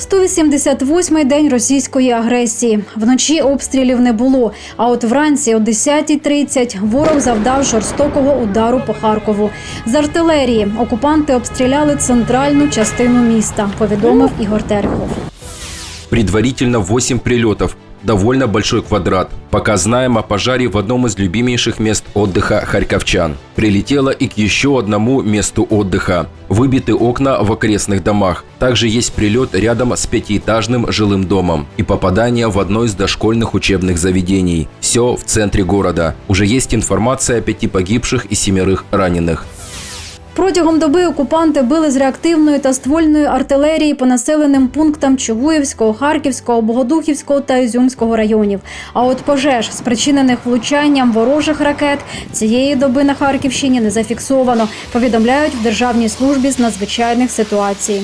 188-й день російської агресії. Вночі обстрілів не було. А от вранці о 10.30 ворог завдав жорстокого удару по Харкову. З артилерії окупанти обстріляли центральну частину міста. Повідомив Ігор Терехов. Предварительно 8 прилетов. Довольно большой квадрат. Пока знаем о пожаре в одном из любимейших мест отдыха харьковчан. Прилетело и к еще одному месту отдыха. Выбиты окна в окрестных домах. Также есть прилет рядом с пятиэтажным жилым домом и попадание в одно из дошкольных учебных заведений. Все в центре города. Уже есть информация о пяти погибших и семерых раненых. Протягом доби окупанти били з реактивної та ствольної артилерії по населеним пунктам Чугуївського, Харківського, Богодухівського та Ізюмського районів. А от пожеж, спричинених влучанням ворожих ракет, цієї доби на Харківщині не зафіксовано. Повідомляють в Державній службі з надзвичайних ситуацій.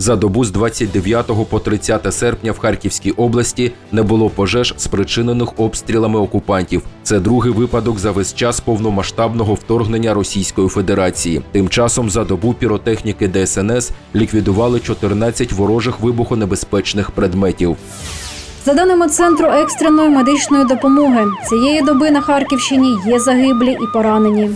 За добу з 29 по 30 серпня в Харківській області не було пожеж, спричинених обстрілами окупантів. Це другий випадок за весь час повномасштабного вторгнення Російської Федерації. Тим часом за добу піротехніки ДСНС ліквідували 14 ворожих вибухонебезпечних предметів. За даними центру екстреної медичної допомоги, цієї доби на Харківщині є загиблі і поранені.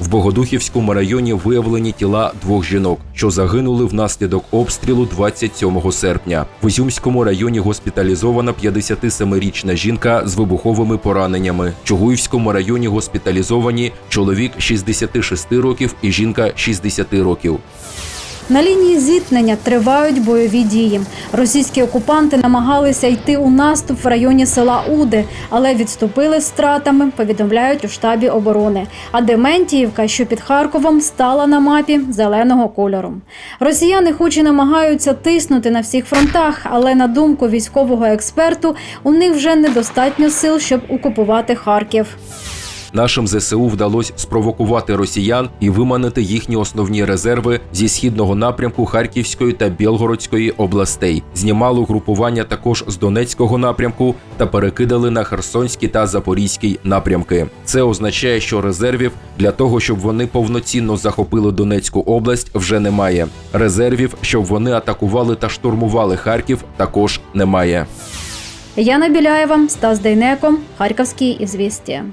В Богодухівському районі виявлені тіла двох жінок, що загинули внаслідок обстрілу 27 серпня. В Ізюмському районі госпіталізована 57-річна жінка з вибуховими пораненнями. В Чугуївському районі госпіталізовані чоловік 66 років і жінка 60 років. На лінії зіткнення тривають бойові дії. Російські окупанти намагалися йти у наступ в районі села Уди, але відступили з втратами, повідомляють у штабі оборони. А Дементіївка, що під Харковом, стала на мапі зеленого кольору. Росіяни хоч і намагаються тиснути на всіх фронтах, але на думку військового експерту, у них вже недостатньо сил, щоб окупувати Харків. Нашим ЗСУ вдалося спровокувати росіян і виманити їхні основні резерви зі східного напрямку Харківської та Білгородської областей. Знімали угрупування також з Донецького напрямку та перекидали на Херсонський та Запорізький напрямки. Це означає, що резервів для того, щоб вони повноцінно захопили Донецьку область, вже немає. Резервів, щоб вони атакували та штурмували Харків, також немає. Яна Біляєва, Стас Дейнеко, Харківські ізвістія.